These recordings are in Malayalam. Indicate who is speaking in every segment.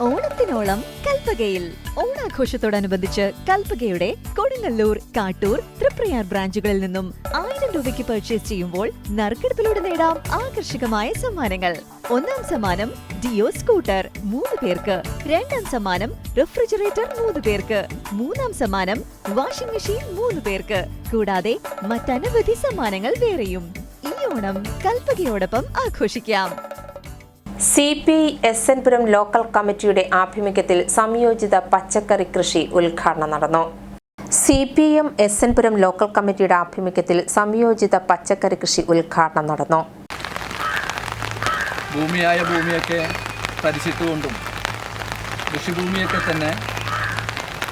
Speaker 1: ഓണത്തിനോളം കൽപ്പകയിൽ. ഓണാഘോഷത്തോടനുബന്ധിച്ച് കൽപ്പകയുടെ കൊടുങ്ങല്ലൂർ കാട്ടൂർ തൃപ്രയാർ ബ്രാഞ്ചുകളിൽ നിന്നും ആയിരം രൂപയ്ക്ക് പർച്ചേസ് ചെയ്യുമ്പോൾ നറുക്കെടുപ്പിലൂടെ നേടാം ആകർഷകമായ സമ്മാനങ്ങൾ. ഒന്നാം സമ്മാനം ഡിയോ സ്കൂട്ടർ മൂന്ന് പേർക്ക് രണ്ടാം സമ്മാനം റെഫ്രിജറേറ്റർ മൂന്ന് പേർക്ക് മൂന്നാം സമ്മാനം വാഷിംഗ് മെഷീൻ മൂന്ന് പേർക്ക്. കൂടാതെ മറ്റനവധി സമ്മാനങ്ങൾ വേറെയും. ഈ ഓണം കൽപ്പകയോടൊപ്പം ആഘോഷിക്കാം.
Speaker 2: C P S N Puram local കമ്മിറ്റിയുടെ ആഭിമുഖ്യത്തിൽ സംയോജിത പച്ചക്കറി കൃഷി ഉദ്ഘാടനം നടന്നു. C P M S N Puram local കമ്മിറ്റിയുടെ ആഭിമുഖ്യത്തിൽ സംയോജിത പച്ചക്കറി കൃഷി ഉദ്ഘാടനം നടന്നു.
Speaker 3: ഭൂമിയായ ഭൂമിയൊക്കെ തരിച്ചിട്ടുകൊണ്ടും കൃഷിഭൂമിയൊക്കെ തന്നെ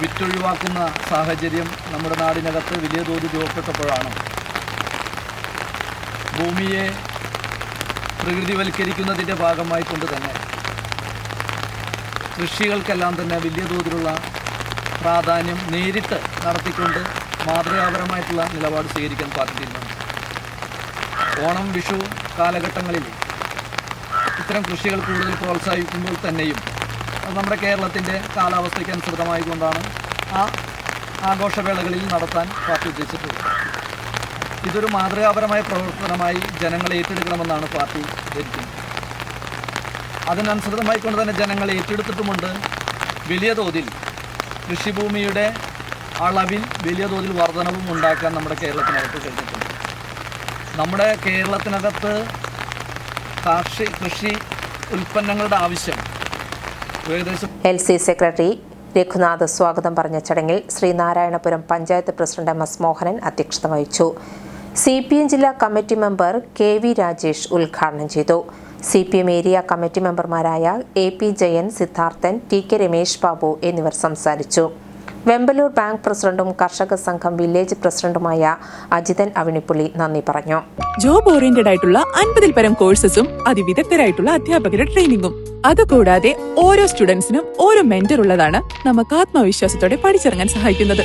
Speaker 3: വിറ്റൊഴിവാക്കുന്ന സാഹചര്യം നമ്മുടെ നാടിനകത്ത് വലിയ തോതിൽ രൂപപ്പെട്ടപ്പോഴാണ്. ഭൂമിയെ പ്രകൃതിവൽക്കരിക്കുന്നതിന്റെ ഭാഗമായി കൊണ്ട് തന്നെ കൃഷികൾക്കെല്ലാം തന്നെ വലിയ തോതിലുള്ള പ്രാധാന്യം നേരിട്ട് നടത്തിക്കൊണ്ട് മാതൃകാപരമായിട്ടുള്ള നിലപാട് സ്വീകരിക്കാൻ പാർട്ടി തീരുമാനിച്ചു ഓണം വിഷു കാലഘട്ടങ്ങളിൽ ഇത്തരം കൃഷികൾ കൂടുതൽ പ്രോത്സാഹിപ്പിക്കുമ്പോൾ തന്നെയും അത് നമ്മുടെ കേരളത്തിന്റെ കാലാവസ്ഥയ്ക്ക് അനുസൃതമായി കൊണ്ടാണ് ആ ആഘോഷവേളകളിൽ നടത്താൻ പാർട്ടി ഉദ്ദേശിച്ചിട്ടുള്ളത്. ഇതൊരു മാതൃകാപരമായ പ്രവർത്തനമായി ജനങ്ങൾ ഏറ്റെടുക്കണമെന്നാണ് പാർട്ടി ധരിക്കുന്നത് അതിനനുസൃതമായി കൊണ്ട് തന്നെ ജനങ്ങൾ ഏറ്റെടുത്തിട്ടുമുണ്ട് വലിയ തോതിൽ കൃഷിഭൂമിയുടെ അളവിൽ വലിയ തോതിൽ വർധനവും ഉണ്ടാക്കാൻ നമ്മുടെ കേരളത്തിനകത്ത് കഴിഞ്ഞിട്ടുണ്ട്. നമ്മുടെ കേരളത്തിനകത്ത് കാർഷിക കൃഷി ഉൽപ്പന്നങ്ങളുടെ ആവശ്യം ഏകദേശം
Speaker 2: എൽ സി സെക്രട്ടറി രഘുനാഥ് സ്വാഗതം പറഞ്ഞ ചടങ്ങിൽ Sreenarayanapuram panchayat president M S Mohanan അധ്യക്ഷത വഹിച്ചു. സി പി എം ജില്ലാ committee member K V Rajesh ഉദ്ഘാടനം ചെയ്തു. C P M area committee മെമ്പർമാരായ A P Jayan Siddharthan T K Ramesh Babu എന്നിവർ സംസാരിച്ചു. വെമ്പലൂർ ബാങ്ക് പ്രസിഡന്റും കർഷക സംഘം വില്ലേജ് പ്രസിഡന്റുമായ അജിതൻ അവിണിപ്പുള്ളി നന്ദി പറഞ്ഞു.
Speaker 4: ജോബ് ഓറിയന്റഡ് ആയിട്ടുള്ള അൻപതിൽ പരം കോഴ്സസും അതിവിദഗ്ധരായിട്ടുള്ള അധ്യാപകരുടെ ട്രെയിനിങ്ങും അതുകൂടാതെ ഓരോ സ്റ്റുഡൻസിനും ഓരോ മെന്റർ ഉള്ളതാണ് നമുക്ക് ആത്മവിശ്വാസത്തോടെ പഠിച്ചിറങ്ങാൻ സഹായിക്കുന്നത്.